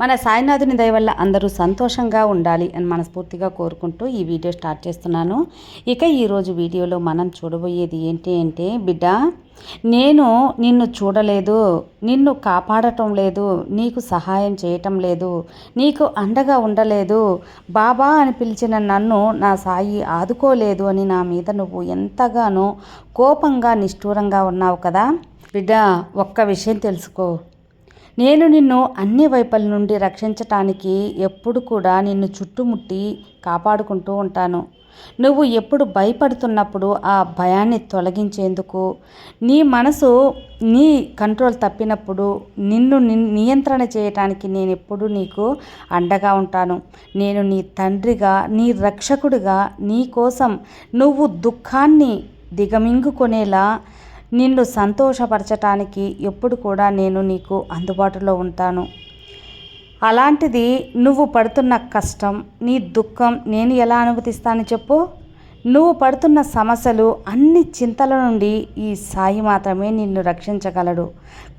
మన సాయినాథుని దయ వల్ల అందరూ సంతోషంగా ఉండాలి అని మనస్ఫూర్తిగా కోరుకుంటూ ఈ వీడియో స్టార్ట్ చేస్తున్నాను. ఇక ఈరోజు వీడియోలో మనం చూడబోయేది ఏంటి అంటే బిడ్డ నేను నిన్ను చూడలేదు నిన్ను కాపాడటం లేదు నీకు సహాయం చేయటం లేదు నీకు అండగా ఉండలేదు బాబా అని పిలిచిన నన్ను నా సాయి ఆదుకోలేదు అని నా మీద నువ్వు ఎంతగానో కోపంగా నిష్ఠూరంగా ఉన్నావు కదా? బిడ్డ ఒక్క విషయం తెలుసుకో. నేను నిన్ను అన్ని వైపుల నుండి రక్షించటానికి ఎప్పుడు కూడా నిన్ను చుట్టుముట్టి కాపాడుకుంటూ ఉంటాను. నువ్వు ఎప్పుడు భయపడుతున్నప్పుడు ఆ భయాన్ని తొలగించేందుకు నీ మనసు నీ కంట్రోల్ తప్పినప్పుడు నిన్ను నియంత్రణ చేయటానికి నేను ఎప్పుడు నీకు అండగా ఉంటాను. నేను నీ తండ్రిగా నీ రక్షకుడిగా నీ కోసం నువ్వు దుఃఖాన్ని దిగమింగుకొనేలా నిన్ను సంతోషపరచటానికి ఎప్పుడు కూడా నేను నీకు అందుబాటులో ఉంటాను. అలాంటిది నువ్వు పడుతున్న కష్టం నీ దుఃఖం నేను ఎలా అనుమతిస్తాను చెప్పు? నువ్వు పడుతున్న సమస్యలు అన్ని చింతల నుండి ఈ సాయి మాత్రమే నిన్ను రక్షించగలడు.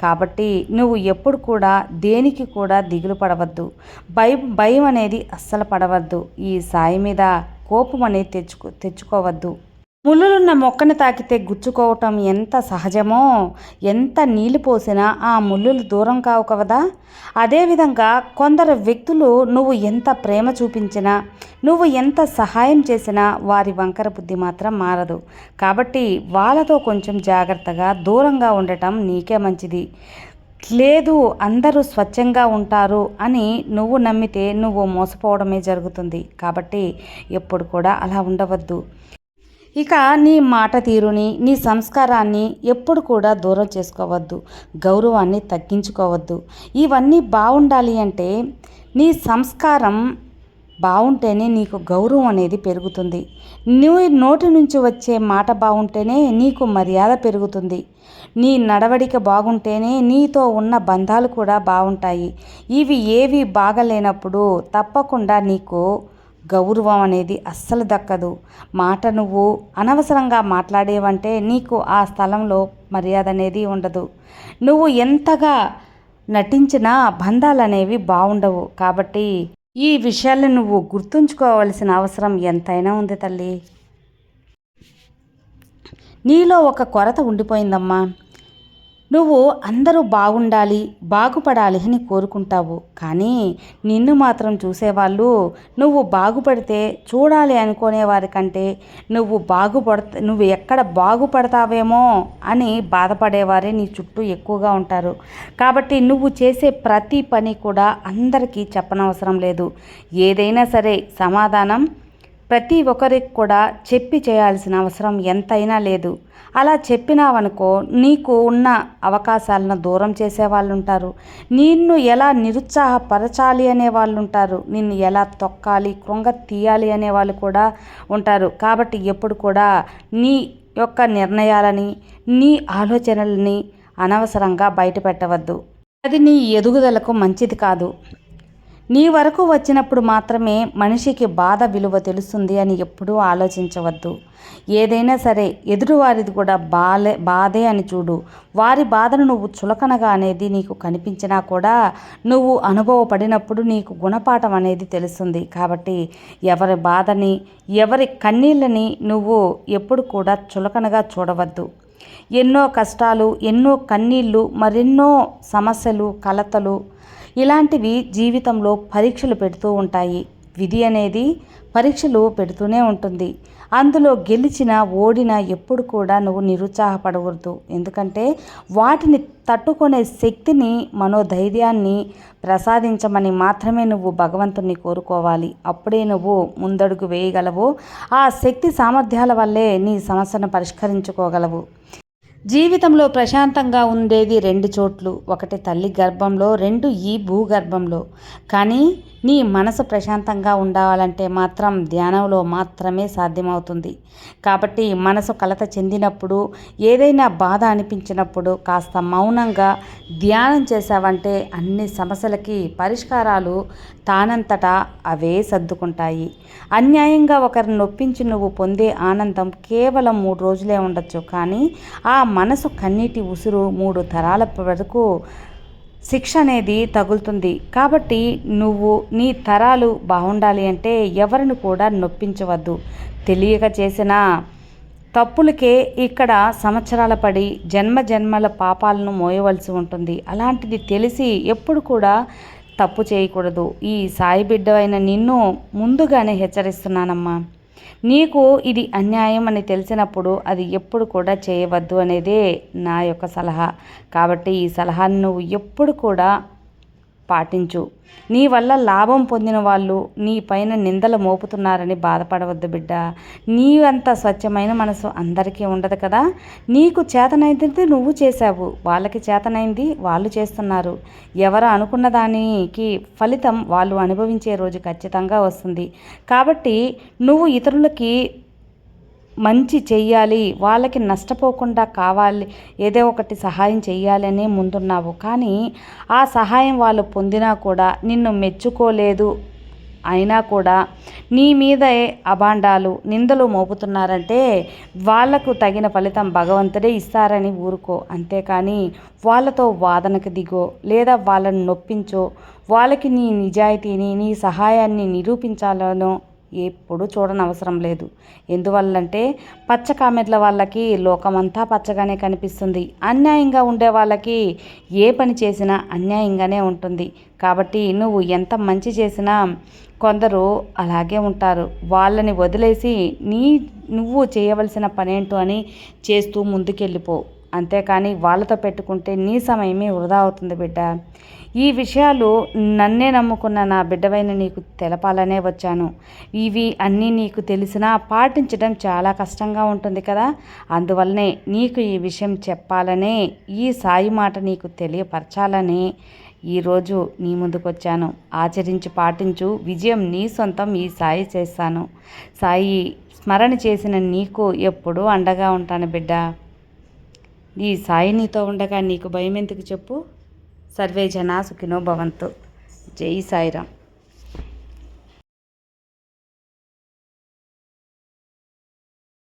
కాబట్టి నువ్వు ఎప్పుడు కూడా దేనికి కూడా దిగులు పడవద్దు. భయం భయం అనేది అస్సలు పడవద్దు. ఈ సాయి మీద కోపం అనేది తెచ్చుకో తెచ్చుకోవద్దు. ముళ్ళులున్న మొక్కను తాకితే గుచ్చుకోవటం ఎంత సహజమో? ఎంత నీళ్ళు పోసినా ఆ ముళ్ళులు దూరం కావు కదా అదేవిధంగా కొందరు వ్యక్తులు నువ్వు ఎంత ప్రేమ చూపించినా నువ్వు ఎంత సహాయం చేసినా వారి వంకర బుద్ధి మాత్రం మారదు. కాబట్టి వాళ్ళతో కొంచెం జాగ్రత్తగా దూరంగా ఉండటం నీకే మంచిది. లేదు అందరూ స్వచ్ఛంగా ఉంటారు అని నువ్వు నమ్మితే నువ్వు మోసపోవడమే జరుగుతుంది. కాబట్టి ఎప్పుడు కూడా అలా ఉండవద్దు. ఇక నీ మాట తీరుని నీ సంస్కారాన్ని ఎప్పుడు కూడా దూరం చేసుకోవద్దు. గౌరవాన్ని తగ్గించుకోవద్దు. ఇవన్నీ బాగుండాలి అంటే నీ సంస్కారం బాగుంటేనే నీకు గౌరవం అనేది పెరుగుతుంది. నువ్వు నోటి నుంచి వచ్చే మాట బాగుంటేనే నీకు మర్యాద పెరుగుతుంది. నీ నడవడిక బాగుంటేనే నీతో ఉన్న బంధాలు కూడా బాగుంటాయి ఇవి ఏవి బాగలేనప్పుడు తప్పకుండా నీకు గౌరవం అనేది అస్సలు దక్కదు. మాట నువ్వు అనవసరంగా మాట్లాడేవంటే నీకు ఆ స్థలంలో మర్యాద అనేది ఉండదు. నువ్వు ఎంతగా నటించినా బంధాలు అనేవి బాగుండవు కాబట్టి ఈ విషయాలను నువ్వు గుర్తుంచుకోవాల్సిన అవసరం ఎంతైనా ఉంది తల్లి. నీలో ఒక కొరత ఉండిపోయిందమ్మా. నువ్వు అందరూ బాగుండాలి బాగుపడాలి అని కోరుకుంటావు. కానీ నిన్ను మాత్రం చూసేవాళ్ళు నువ్వు బాగుపడితే చూడాలి అనుకునే నువ్వు బాగుపడత నువ్వు ఎక్కడ బాగుపడతావేమో అని బాధపడేవారే నీ చుట్టూ ఎక్కువగా ఉంటారు. కాబట్టి నువ్వు చేసే ప్రతి పని కూడా అందరికీ చెప్పనవసరం లేదు. ఏదైనా సరే సమాధానం ప్రతి ఒక్కరికి కూడా చెప్పి చేయాల్సిన అవసరం ఎంతైనా లేదు. అలా చెప్పినావనుకో నీకు ఉన్న అవకాశాలను దూరం చేసే వాళ్ళు ఉంటారు నిన్ను ఎలా నిరుత్సాహపరచాలి అనే వాళ్ళు ఉంటారు నిన్ను ఎలా తొక్కాలి కృంగ తీయాలి అనే వాళ్ళు కూడా ఉంటారు. కాబట్టి ఎప్పుడు కూడా నీ యొక్క నిర్ణయాలని నీ ఆలోచనలని అనవసరంగా బయట పెట్టవద్దు అది నీ ఎదుగుదలకు మంచిది కాదు. నీ వరకు వచ్చినప్పుడు మాత్రమే మనిషికి బాధ విలువ తెలుస్తుంది అని ఎప్పుడూ ఆలోచించవద్దు. ఏదైనా సరే ఎదురువారిది కూడా బాలే బాధే అని చూడు. వారి బాధను నువ్వు చులకనగా అనేది నీకు కనిపించినా కూడా నువ్వు అనుభవపడినప్పుడు నీకు గుణపాఠం అనేది తెలుస్తుంది. కాబట్టి ఎవరి బాధని ఎవరి కన్నీళ్ళని నువ్వు ఎప్పుడు కూడా చులకనగా చూడవద్దు. ఎన్నో కష్టాలు ఎన్నో కన్నీళ్ళు మరెన్నో సమస్యలు కలతలు ఇలాంటివి జీవితంలో పరీక్షలు పెడుతూ ఉంటాయి. విధి అనేది పరీక్షలు పెడుతూనే ఉంటుంది. అందులో గెలిచిన ఓడిన ఎప్పుడు కూడా నువ్వు నిరుత్సాహపడకూడదు ఎందుకంటే వాటిని తట్టుకునే శక్తిని మనోధైర్యాన్ని ప్రసాదించమని మాత్రమే నువ్వు భగవంతుణ్ణి కోరుకోవాలి. అప్పుడే నువ్వు ముందడుగు వేయగలవు. ఆ శక్తి సామర్థ్యాల వల్లే నీ సమస్యను పరిష్కరించుకోగలవు. జీవితంలో ప్రశాంతంగా ఉండేది రెండు చోట్లు. ఒకటి తల్లి గర్భంలో రెండు ఈ భూగర్భంలో. కానీ నీ మనసు ప్రశాంతంగా ఉండాలంటే మాత్రం ధ్యానంలో మాత్రమే సాధ్యమవుతుంది. కాబట్టి మనసు కలత చెందినప్పుడు ఏదైనా బాధ అనిపించినప్పుడు కాస్త మౌనంగా ధ్యానం చేశావంటే అన్ని సమస్యలకి పరిష్కారాలు తానంతటా అవే సర్దుకుంటాయి. అన్యాయంగా ఒకరిని నొప్పించి నువ్వు పొందే ఆనందం కేవలం మూడు రోజులే ఉండొచ్చు. కానీ ఆ మనసు కన్నీటి ఉసురు మూడు తరాల వరకు శిక్ష అనేది తగులుతుంది. కాబట్టి నువ్వు నీ తరాలు బాగుండాలి అంటే ఎవరిని కూడా నొప్పించవద్దు. తెలియక చేసిన తప్పులకే ఇక్కడ సంవత్సరాల పడి జన్మ జన్మల పాపాలను మోయవలసి ఉంటుంది. అలాంటిది తెలిసి ఎప్పుడు కూడా తప్పు చేయకూడదు. ఈ సాయి బిడ్డ అయిన నిన్ను ముందుగానే హెచ్చరిస్తున్నానమ్మా. నీకు ఇది అన్యాయం అని తెలిసినప్పుడు అది ఎప్పుడు కూడా చేయవద్దు అనేదే నా యొక్క సలహా. కాబట్టి ఈ సలహాను నువ్వు ఎప్పుడు కూడా పాటించు. నీ వల్ల లాభం పొందిన వాళ్ళు నీ పైన నిందలు మోపుతున్నారని బాధపడవద్దు బిడ్డ. నీ అంత స్వచ్ఛమైన మనసు అందరికీ ఉండదు కదా. నీకు చేతనైంది నువ్వు చేశావు. వాళ్ళకి చేతనైంది వాళ్ళు చేస్తున్నారు. ఎవరు అనుకున్న దానికి ఫలితం వాళ్ళు అనుభవించే రోజు ఖచ్చితంగా వస్తుంది. కాబట్టి నువ్వు ఇతరులకి మంచి చెయ్యాలి వాళ్ళకి నష్టపోకుండా కావాలి ఏదో ఒకటి సహాయం చెయ్యాలని ముందున్నావు. కానీ ఆ సహాయం వాళ్ళు పొందినా కూడా నిన్ను మెచ్చుకోలేదు అయినా కూడా నీ మీదే అభాండాలు నిందలు మోపుతున్నారంటే వాళ్ళకు తగిన ఫలితం భగవంతుడే ఇస్తారని ఊరుకో. అంతేకాని వాళ్ళతో వాదనకు దిగో లేదా వాళ్ళని నొప్పించో వాళ్ళకి నీ నిజాయితీని నీ సహాయాన్ని నిరూపించాలనో ఎప్పుడు చూడనవసరం లేదు. ఎందువల్లంటే పచ్చ కామెర్ల వాళ్ళకి లోకమంతా పచ్చగానే కనిపిస్తుంది. అన్యాయంగా ఉండే వాళ్ళకి ఏ పని చేసినా అన్యాయంగానే ఉంటుంది. కాబట్టి నువ్వు ఎంత మంచి చేసినా కొందరు అలాగే ఉంటారు. వాళ్ళని వదిలేసి నీ నువ్వు చేయవలసిన పనేంటో అని చేస్తూ ముందుకెళ్ళిపో. అంతేకాని వాళ్ళతో పెట్టుకుంటే నీ సమయమే వృధా అవుతుంది బిడ్డ. ఈ విషయాలు నన్నే నమ్ముకున్న నా బిడ్డవైన నీకు తెలపాలనే వచ్చాను. ఇవి అన్నీ నీకు తెలిసినా పాటించడం చాలా కష్టంగా ఉంటుంది కదా. అందువల్లనే నీకు ఈ విషయం చెప్పాలనే ఈ సాయి మాట నీకు తెలియపరచాలని ఈరోజు నీ ముందుకు వచ్చాను ఆచరించి పాటించు విజయం నీ సొంతం ఈ సాయి చేస్తాను. సాయి స్మరణ చేసిన నీకు ఎప్పుడూ అండగా ఉంటాను బిడ్డ. ఈ సాయి నీతో ఉండగా నీకు భయం ఎందుకు చెప్పు? సర్వే జనా సుఖినో భవంతు. జై సాయిరామ్.